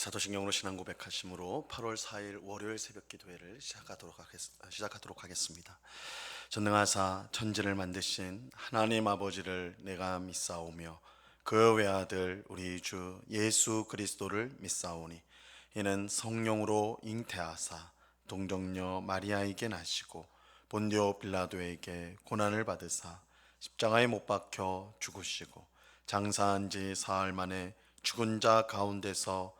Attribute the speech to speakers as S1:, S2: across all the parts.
S1: 사도신경으로 신앙 고백하심으로 8월 4일 월요일 새벽 기도회를 시작하도록, 하겠, 하겠 습니다. 전능하사 천지를 만드신 하나님 아버지를 내가 믿사오며 그 외아들 우리 주 예수 그리스도를 믿사오니 이는 성령으로 잉태하사 동정녀 마리아에게 나시고 본디오 빌라도에게 고난을 받으사 십자가에 못 박혀 죽으시고 장사한 지 사흘 만에 죽은 자 가운데서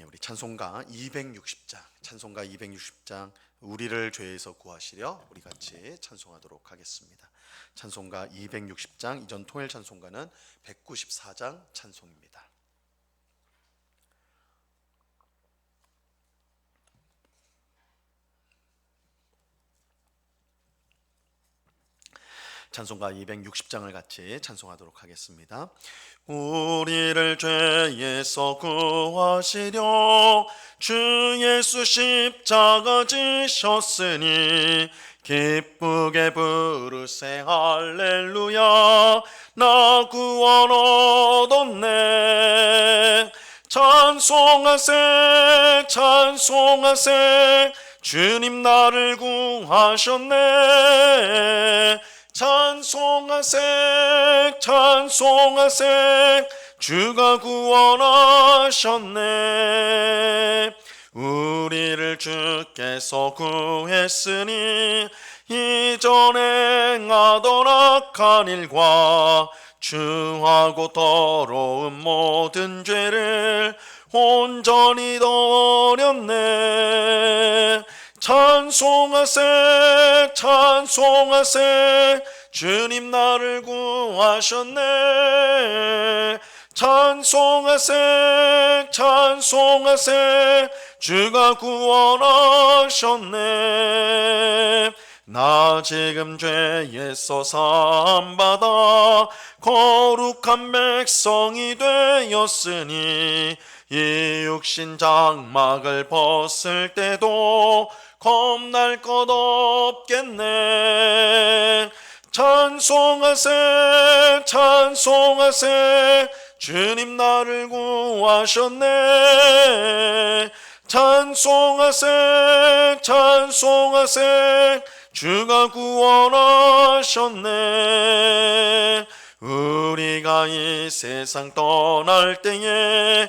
S1: 예, 우리 찬송가 260장, 찬송가 260장 우리를 죄에서 구하시려 우리 같이 찬송하도록 하겠습니다. 찬송가 260장 이전 통일 찬송가는 194장 찬송입니다. 찬송가 260장을 같이 찬송하도록 하겠습니다. 우리를 죄에서 구하시려 주 예수 십자가 지셨으니 기쁘게 부르세. 할렐루야. 나 구원 얻었네. 찬송하세 찬송하세. 주님 나를 구하셨네 찬송하세 찬송하세 주가 구원하셨네. 우리를 주께서 구했으니 이전에 행하던 악한 일과 주하고 더러운 모든 죄를 온전히 버렸네 찬송하세 찬송하세. 주님 나를 구하셨네. 찬송하세 찬송하세. 주가 구원하셨네. 나 지금 죄에서 사함받아 거룩한 백성이 되었으니 이 육신 장막을 벗을 때도 겁날 것 없겠네. 찬송하세 찬송하세. 주님 나를 구하셨네. 찬송하세 찬송하세. 주가 구원하셨네. 우리가 이 세상 떠날 때에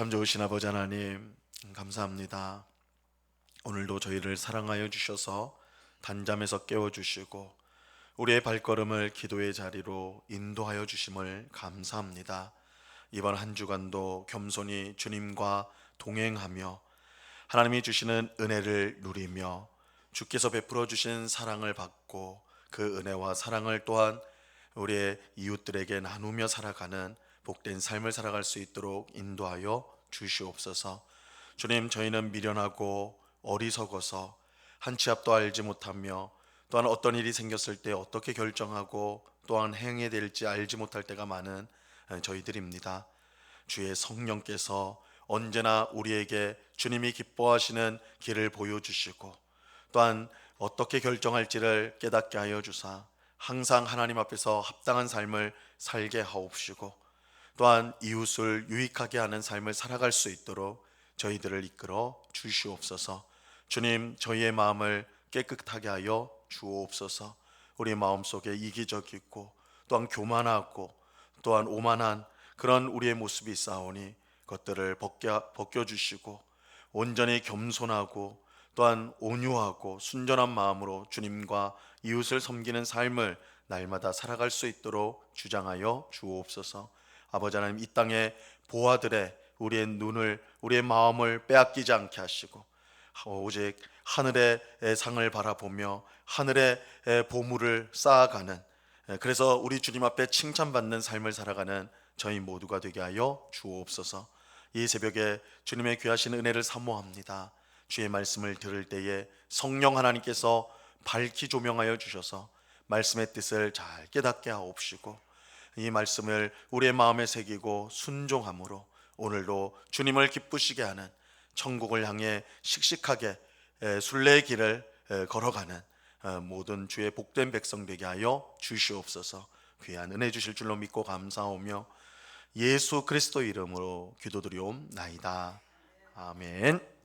S1: 참 좋으신 아버지 하나님 감사합니다 오늘도 저희를 사랑하여 주셔서 단잠에서 깨워 주시고 우리의 발걸음을 기도의 자리로 인도하여 주심을 감사합니다. 이번 한 주간도 겸손히 주님과 동행하며 하나님이 주시는 은혜를 누리며 주께서 베풀어 주신 사랑을 받고 그 은혜와 사랑을 또한 우리의 이웃들에게 나누며 살아가는 복된 삶을 살아갈 수 있도록 인도하여 주시옵소서. 주님, 저희는 미련하고 어리석어서 한 치 앞도 알지 못하며 또한 어떤 일이 생겼을 때 어떻게 결정하고 또한 행해야 될지 알지 못할 때가 많은 저희들입니다. 주의 성령께서 언제나 우리에게 주님이 기뻐하시는 길을 보여주시고 또한 어떻게 결정할지를 깨닫게 하여 주사 항상 하나님 앞에서 합당한 삶을 살게 하옵시고 또한 이웃을 유익하게 하는 삶을 살아갈 수 있도록 저희들을 이끌어 주시옵소서. 주님, 저희의 마음을 깨끗하게 하여 주옵소서. 우리 마음속에 이기적이고 또한 교만하고 또한 오만한 그런 우리의 모습이 있사오니 것들을 벗겨, 벗겨주시고 온전히 겸손하고 또한 온유하고 순전한 마음으로 주님과 이웃을 섬기는 삶을 날마다 살아갈 수 있도록 주장하여 주옵소서. 아버지 하나님 이 땅의 보아들의 우리의 눈을 우리의 마음을 빼앗기지 않게 하시고 오직 하늘의 상을 바라보며 하늘의 보물을 쌓아가는 그래서 우리 주님 앞에 칭찬받는 삶을 살아가는 저희 모두가 되게 하여 주옵소서. 이 새벽에 주님의 귀하신 은혜를 사모합니다. 주의 말씀을 들을 때에 성령 하나님께서 밝히 조명하여 주셔서 말씀의 뜻을 잘 깨닫게 하옵시고 이 말씀을 우리의 마음에 새기고 순종함으로 오늘도 주님을 기쁘시게 하는 천국을 향해 씩씩하게 에, 순례의 길을 에, 걸어가는 어, 모든 주의 복된 백성 되게 하여 주시옵소서. 귀한 은혜 주실 줄로 믿고 감사하며 예수 그리스도 이름으로 기도드리옵나이다. 아멘.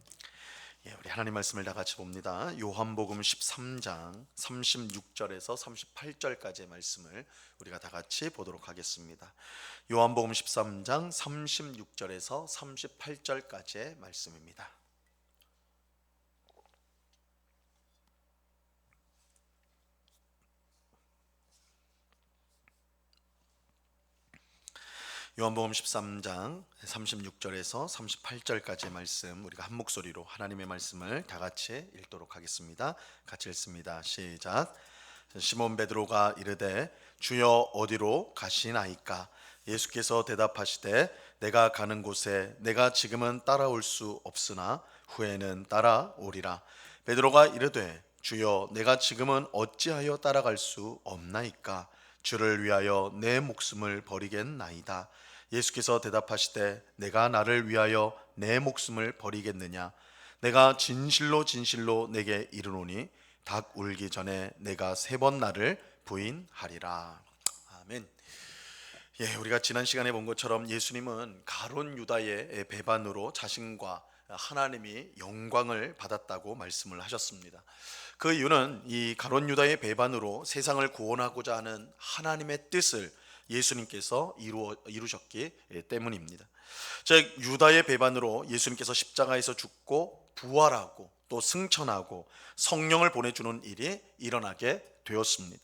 S1: 예, 우리 하나님 말씀을 다 같이 봅니다. 요한복음 13장 36절에서 38절까지의 말씀을 우리가 다 같이 보도록 하겠습니다. 요한복음 13장 36절에서 38절까지의 말씀입니다. 요한복음 13장 36절에서 38절까지의 말씀 우리가 한 목소리로 하나님의 말씀을 다 같이 읽도록 하겠습니다. 같이 읽습니다. 시작. 시몬 베드로가 이르되 주여 어디로 가시나이까 예수께서 대답하시되 내가 가는 곳에 내가 지금은 따라올 수 없으나 후에는 따라오리라 베드로가 이르되 주여 내가 지금은 어찌하여 따라갈 수 없나이까 주를 위하여 내 목숨을 버리겠나이다 예수께서 대답하시되 내가 나를 위하여 내 목숨을 버리겠느냐? 내가 진실로 진실로 내게 이르노니 닭 울기 전에 내가 세 번 나를 부인하리라. 아멘. 예, 우리가 지난 시간에 본 것처럼 예수님은 가론 유다의 배반으로 자신과 하나님이 영광을 받았다고 말씀을 하셨습니다. 그 이유는 이 가론 유다의 배반으로 세상을 구원하고자 하는 하나님의 뜻을 예수님께서 이루어, 이루셨기 때문입니다. 즉 유다의 배반으로 예수님께서 십자가에서 죽고 부활하고 또 승천하고 성령을 보내주는 일이 일어나게 되었습니다.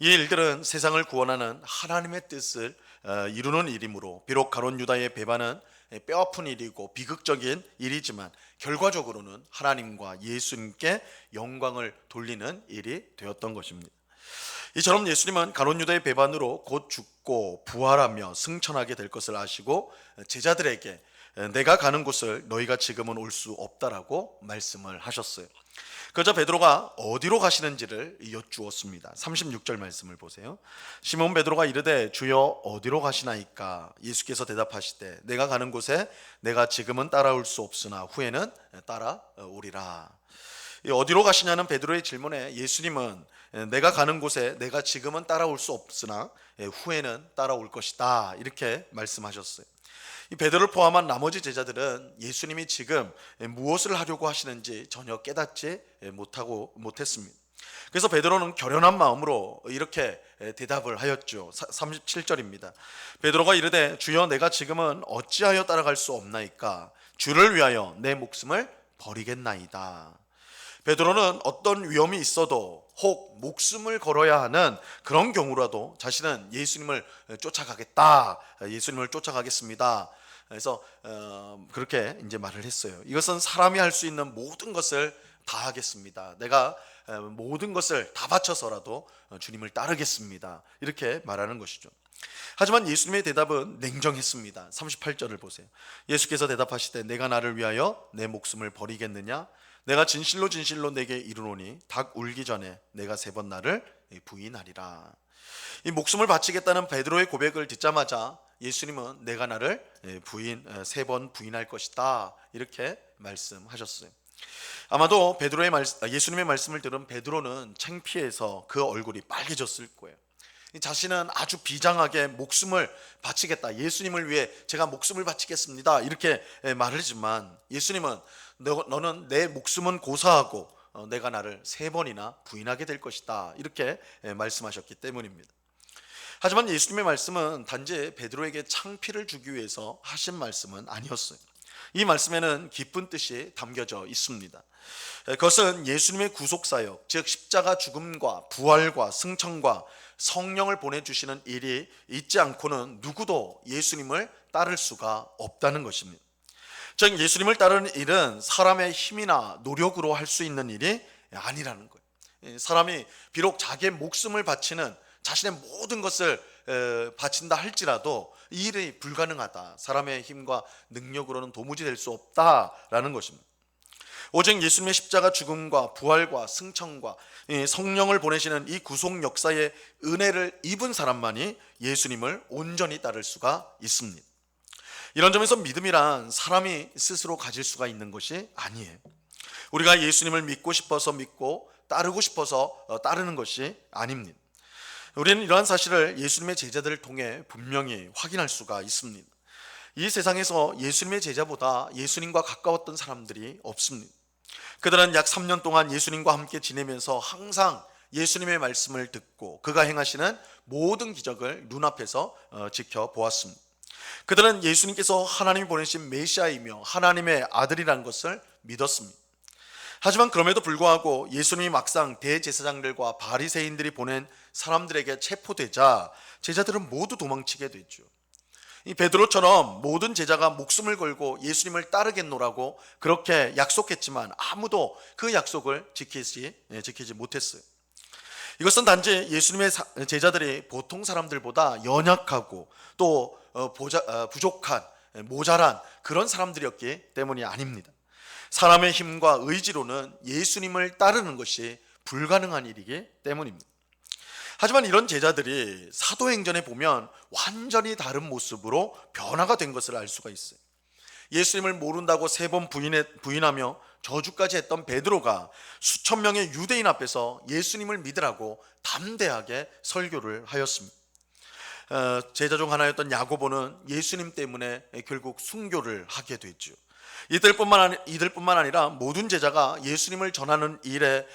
S1: 이 일들은 세상을 구원하는 하나님의 뜻을 어, 이루는 일이므로 비록 가론 유다의 배반은 뼈아픈 일이고 비극적인 일이지만 결과적으로는 하나님과 예수님께 영광을 돌리는 일이 되었던 것입니다. 이처럼 예수님은 가론 유다의 배반으로 곧 죽고 부활하며 승천하게 될 것을 아시고 제자들에게 내가 가는 곳을 너희가 지금은 올 수 없다라고 말씀을 하셨어요. 그저 베드로가 어디로 가시는지를 여쭈었습니다. 36절 말씀을 보세요. 시몬 베드로가 이르되 주여 어디로 가시나이까? 예수께서 대답하시되 내가 가는 곳에 내가 지금은 따라올 수 없으나 후에는 따라오리라. 어디로 가시냐는 베드로의 질문에 예수님은 내가 가는 곳에 내가 지금은 따라올 수 없으나 후에는 따라올 것이다 이렇게 말씀하셨어요. 이 베드로를 포함한 나머지 제자들은 예수님이 지금 무엇을 하려고 하시는지 전혀 깨닫지 못하고 못했습니다. 그래서 베드로는 결연한 마음으로 이렇게 대답을 하였죠. 37절입니다. 베드로가 이르되 주여 내가 지금은 어찌하여 따라갈 수 없나이까 주를 위하여 내 목숨을 버리겠나이다. 베드로는 어떤 위험이 있어도 혹 목숨을 걸어야 하는 그런 경우라도 자신은 예수님을 쫓아가겠다. 예수님을 쫓아가겠습니다. 그래서 어, 그렇게 이제 말을 했어요. 이것은 사람이 할 수 있는 모든 것을 다 하겠습니다. 내가 모든 것을 다 바쳐서라도 주님을 따르겠습니다. 이렇게 말하는 것이죠. 하지만 예수님의 대답은 냉정했습니다. 38절을 보세요. 예수께서 대답하시되 내가 나를 위하여 내 목숨을 버리겠느냐? 내가 진실로 진실로 내게 이르노니 닭 울기 전에 내가 세 번 나를 부인하리라. 이 목숨을 바치겠다는 베드로의 고백을 듣자마자 예수님은 내가 나를 부인 세 번 부인할 것이다 이렇게 말씀하셨어요. 아마도 베드로의 말 예수님의 말씀을 들은 베드로는 창피해서 그 얼굴이 빨개졌을 거예요. 자신은 아주 비장하게 목숨을 바치겠다. 예수님을 위해 제가 목숨을 바치겠습니다. 이렇게 말을 하지만 예수님은 너는 내 목숨은 고사하고 어, 내가 나를 세 번이나 부인하게 될 것이다. 이렇게 말씀하셨기 때문입니다. 하지만 예수님의 말씀은 단지 베드로에게 창피를 주기 위해서 하신 말씀은 아니었어요. 이 말씀에는 깊은 뜻이 담겨져 있습니다. 그것은 예수님의 구속 사역, 즉 십자가 죽음과 부활과 승천과 성령을 보내주시는 일이 있지 않고는 누구도 예수님을 따를 수가 없다는 것입니다. 즉 예수님을 따르는 일은 사람의 힘이나 노력으로 할 수 있는 일이 아니라는 거예요. 사람이 비록 자기의 목숨을 바치는 자신의 모든 것을 바친다 할지라도 이 일이 불가능하다. 사람의 힘과 능력으로는 도무지 될 수 없다라는 것입니다. 오직 예수님의 십자가 죽음과 부활과 승천과 성령을 보내시는 이 구속 역사의 은혜를 입은 사람만이 예수님을 온전히 따를 수가 있습니다. 이런 점에서 믿음이란 사람이 스스로 가질 수가 있는 것이 아니에요. 우리가 예수님을 믿고 싶어서 믿고 따르고 싶어서 어, 따르는 것이 아닙니다. 우리는 이러한 사실을 예수님의 제자들을 통해 분명히 확인할 수가 있습니다. 이 세상에서 예수님의 제자보다 예수님과 가까웠던 사람들이 없습니다. 그들은 약 3년 동안 예수님과 함께 지내면서 항상 예수님의 말씀을 듣고 그가 행하시는 모든 기적을 눈앞에서 어, 지켜보았습니다. 그들은 예수님께서 하나님이 보내신 메시아이며 하나님의 아들이라는 것을 믿었습니다. 하지만 그럼에도 불구하고 예수님이 막상 대제사장들과 바리새인들이 보낸 사람들에게 체포되자 제자들은 모두 도망치게 됐죠. 이 베드로처럼 모든 제자가 목숨을 걸고 예수님을 따르겠노라고 그렇게 약속했지만 아무도 그 약속을 지키지 예, 지키지 못했어요. 이것은 단지 예수님의 제자들이 보통 사람들보다 연약하고 또 어, 어, 부족한 예, 모자란 그런 사람들이었기 때문이 아닙니다. 사람의 힘과 의지로는 예수님을 따르는 것이 불가능한 일이기 때문입니다. 하지만 이런 제자들이 사도행전에 보면 완전히 다른 모습으로 변화가 된 것을 알 수가 있어요. 예수님을 모른다고 세 번 부인하며 저주까지 했던 베드로가 수천 명의 유대인 앞에서 예수님을 믿으라고 담대하게 설교를 하였습니다. 어, 제자 중 하나였던 야고보는 예수님 때문에 결국 순교를 하게 아니, 이들뿐만 아니라 모든 제자가 예수님을 전하는 일에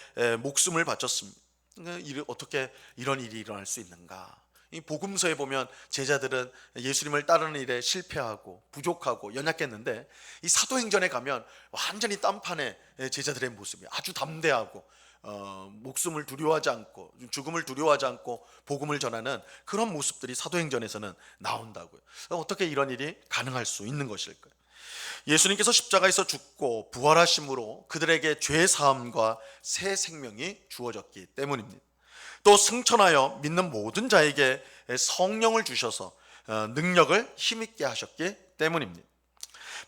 S1: 목숨을 바쳤습니다. 그러니까 어떻게 이런 일이 일어날 수 있는가? 이 복음서에 보면 제자들은 예수님을 따르는 일에 실패하고 부족하고 연약했는데 이 사도행전에 가면 완전히 딴판의 제자들의 모습이 아주 담대하고 어, 목숨을 두려워하지 않고 죽음을 두려워하지 않고 복음을 전하는 그런 모습들이 사도행전에서는 나온다고요. 어떻게 이런 일이 가능할 수 있는 것일까요? 예수님께서 십자가에서 죽고 부활하심으로 그들에게 죄 사함과 새 생명이 주어졌기 때문입니다. 또 승천하여 믿는 모든 자에게 성령을 주셔서 어, 능력을 힘있게 하셨기 때문입니다.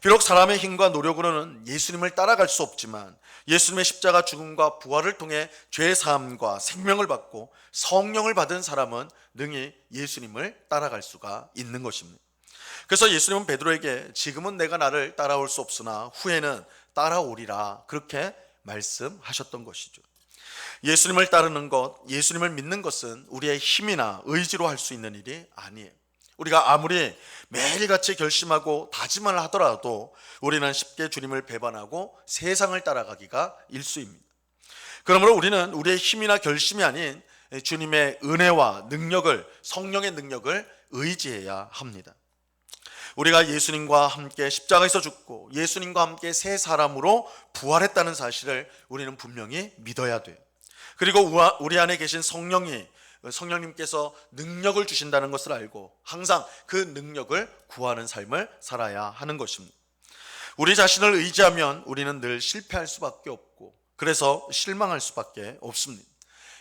S1: 비록 사람의 힘과 노력으로는 예수님을 따라갈 수 없지만 예수님의 십자가 죽음과 부활을 통해 죄 사함과 생명을 받고 성령을 받은 사람은 능히 예수님을 따라갈 수가 있는 것입니다. 그래서 예수님은 베드로에게 지금은 내가 나를 따라올 수 없으나 후에는 따라오리라 그렇게 말씀하셨던 것이죠. 예수님을 따르는 것, 예수님을 믿는 것은 우리의 힘이나 의지로 할 수 있는 일이 아니에요. 우리가 아무리 매일같이 결심하고 다짐을 하더라도 우리는 쉽게 주님을 배반하고 세상을 따라가기가 일수입니다. 그러므로 우리는 우리의 힘이나 결심이 아닌 주님의 은혜와 능력을, 성령의 능력을 의지해야 합니다. 우리가 예수님과 함께 십자가에서 죽고 예수님과 함께 새 사람으로 부활했다는 사실을 우리는 분명히 믿어야 돼요. 그리고 우리 안에 계신 성령이 성령님께서 능력을 주신다는 것을 알고 항상 그 능력을 구하는 삶을 살아야 하는 것입니다. 우리 자신을 의지하면 우리는 늘 실패할 수밖에 없고 그래서 실망할 수밖에 없습니다.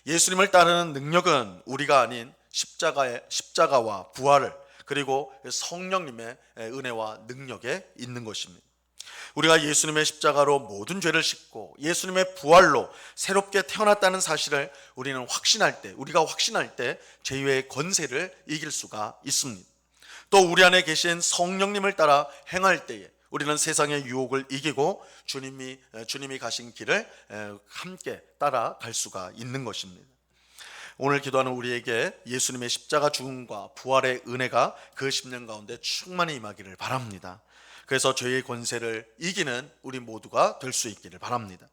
S1: 예수님을 따르는 능력은 우리가 아닌 십자가의 십자가와 부활을 그리고 성령님의 은혜와 능력에 있는 것입니다. 우리가 예수님의 십자가로 모든 죄를 씻고 예수님의 부활로 새롭게 태어났다는 사실을 우리는 확신할 때, 우리가 확신할 때 죄의 권세를 이길 수가 있습니다. 또 우리 안에 계신 성령님을 따라 행할 때에 우리는 세상의 유혹을 이기고 주님이 주님이 가신 길을 함께 따라갈 수가 있는 것입니다. 오늘 기도하는 우리에게 예수님의 십자가 죽음과 부활의 은혜가 그 10년 가운데 충만히 임하기를 바랍니다. 그래서 죄의 권세를 이기는 우리 모두가 될 수 있기를 바랍니다.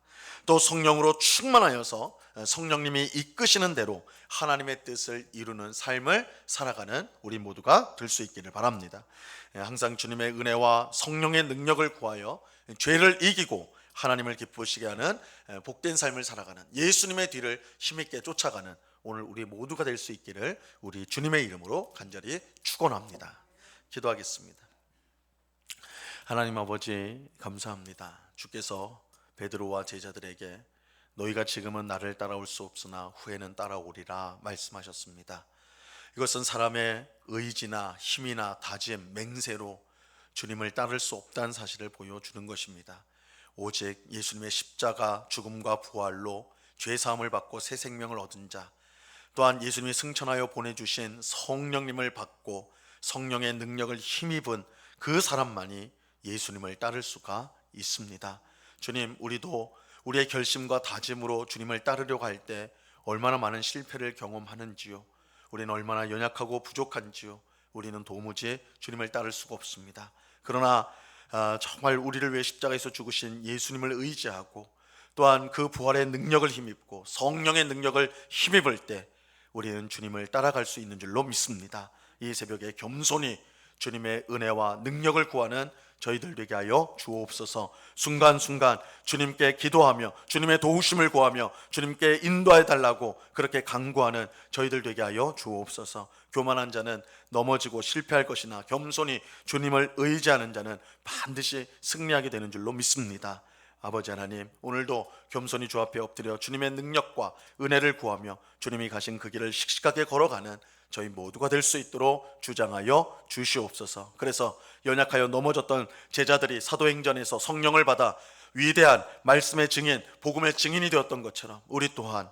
S1: 또 성령으로 충만하여서 성령님이 이끄시는 대로 하나님의 뜻을 이루는 삶을 살아가는 우리 모두가 될 수 있기를 바랍니다. 예, 항상 주님의 은혜와 성령의 능력을 구하여 죄를 이기고 하나님을 기쁘시게 하는 예, 복된 삶을 살아가는 예수님의 뒤를 힘있게 쫓아가는 오늘 우리 모두가 될 수 있기를 우리 주님의 이름으로 간절히 축원합니다. 기도하겠습니다. 하나님 아버지 감사합니다. 주께서 베드로와 제자들에게 너희가 지금은 나를 따라올 수 없으나 후에는 따라오리라 말씀하셨습니다. 이것은 사람의 의지나 힘이나 다짐, 맹세로 주님을 따를 수 없다는 사실을 보여주는 것입니다. 오직 예수님의 십자가 죽음과 부활로 죄 사함을 받고 새 생명을 얻은 자, 또한 예수님이 승천하여 보내주신 성령님을 받고 성령의 능력을 힘입은 그 사람만이 예수님을 따를 수가 있습니다. 주님, 우리도 우리의 결심과 다짐으로 주님을 따르려고 할 때 얼마나 많은 실패를 경험하는지요. 우리는 얼마나 연약하고 부족한지요. 우리는 도무지 주님을 따를 수가 없습니다. 그러나 아, 정말 우리를 위해 십자가에서 죽으신 예수님을 의지하고 또한 그 부활의 능력을 힘입고 성령의 능력을 힘입을 때 우리는 주님을 따라갈 수 있는 줄로 믿습니다. 이 새벽에 겸손히 주님의 은혜와 능력을 구하는 저희들 되게 하여 주옵소서. 순간순간 주님께 기도하며 주님의 도우심을 구하며 주님께 인도해 달라고 그렇게 간구하는 저희들 되게 하여 주옵소서. 교만한 자는 넘어지고 실패할 것이나 겸손히 주님을 의지하는 자는 반드시 승리하게 되는 줄로 믿습니다. 아버지 하나님, 오늘도 겸손히 주 앞에 엎드려 주님의 능력과 은혜를 구하며 주님이 가신 그 길을 씩씩하게 걸어가는 저희 모두가 될 수 있도록 주장하여 주시옵소서. 그래서 연약하여 넘어졌던 제자들이 사도행전에서 성령을 받아 위대한 말씀의 증인, 복음의 증인이 되었던 것처럼 우리 또한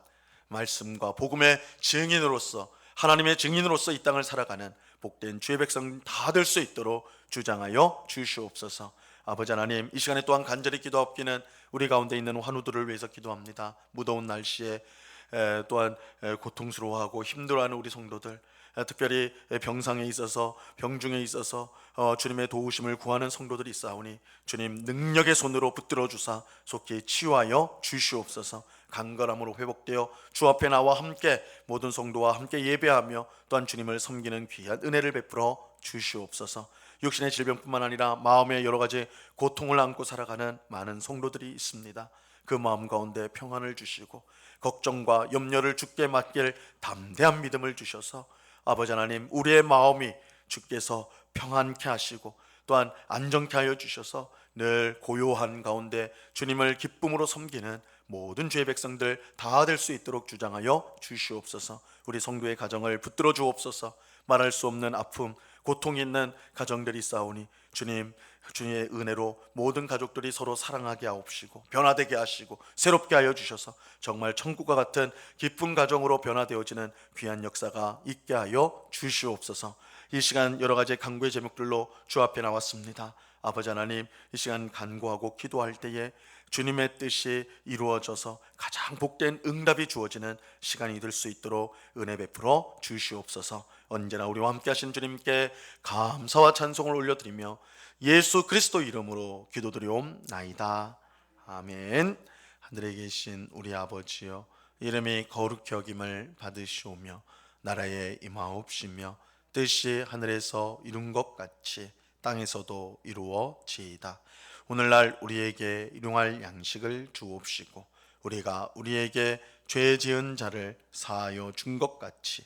S1: 말씀과 복음의 증인으로서 하나님의 증인으로서 이 땅을 살아가는 복된 주의 백성 다 될 수 있도록 주장하여 주시옵소서. 아버지 하나님, 이 시간에 또한 간절히 기도하옵기는 우리 가운데 있는 환우들을 위해서 기도합니다. 무더운 날씨에 에, 또한 에, 고통스러워하고 힘들어하는 우리 성도들 에, 특별히 병상에 있어서 병중에 있어서 어, 주님의 도우심을 구하는 성도들이 있사오니 주님 능력의 손으로 붙들어 주사 속히 치유하여 주시옵소서 간절함으로 회복되어 주 앞에 나와 함께 모든 성도와 함께 예배하며 또한 주님을 섬기는 귀한 은혜를 베풀어 주시옵소서 육신의 질병뿐만 아니라 마음의 여러 가지 고통을 안고 살아가는 많은 성도들이 있습니다 그 마음 가운데 평안을 주시고 걱정과 염려를 주께 맡길 담대한 믿음을 주셔서 아버지 하나님 우리의 마음이 주께서 평안케 하시고 또한 안정케 하여 주셔서 늘 고요한 가운데 주님을 기쁨으로 섬기는 모든 죄의 백성들 다 될 수 있도록 주장하여 주시옵소서. 우리 성도의 가정을 붙들어 주옵소서. 말할 수 없는 아픔, 고통이 있는 가정들이 싸우니 주님 주님의 은혜로 모든 가족들이 서로 사랑하게 하옵시고 변화되게 하시고 새롭게 하여 주셔서 정말 천국과 같은 기쁜 가정으로 변화되어지는 귀한 역사가 있게 하여 주시옵소서. 이 시간 여러 가지 간구의 제목들로 주 앞에 나왔습니다. 아버지 하나님, 이 시간 간구하고 기도할 때에 주님의 뜻이 이루어져서 가장 복된 응답이 주어지는 시간이 될 수 있도록 은혜 베풀어 주시옵소서. 언제나 우리와 함께 하신 주님께 감사와 찬송을 올려드리며 예수 그리스도 이름으로 기도드리옵나이다. 아멘. 하늘에 계신 우리 아버지여 이름이 거룩히 여김을 받으시오며 나라에 임하옵시며 뜻이 하늘에서 이룬 것 같이 땅에서도 이루어지이다. 오늘날 우리에게 일용할 양식을 주옵시고 우리가 우리에게 죄 지은 자를 사하여 준 것 같이